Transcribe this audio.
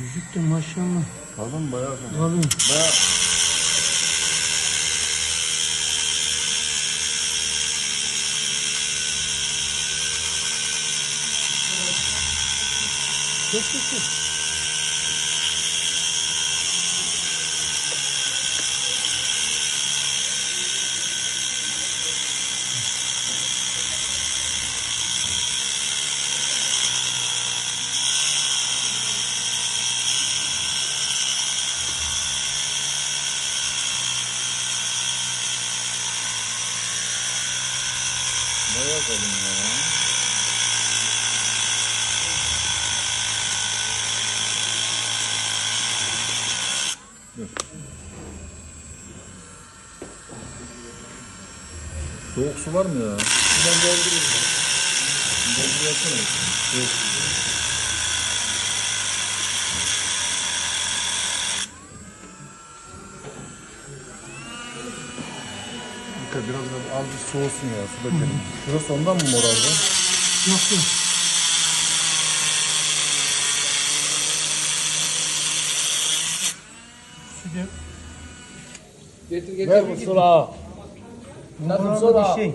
Yüzük de maşallah. Kalın bayağı kalın. Kalın. Bayağı Çok çok bayağı kalın ya. Dur. Soğuk su var mı ya? Ben doldurayım ya. Dolduruyorsun. Yok. Dikkat biraz da az bir soğusun ya su dökelim. Şurası ondan mı morardı? Yok yok. Getir getir. Ver bu sulağı. Bu bir şey.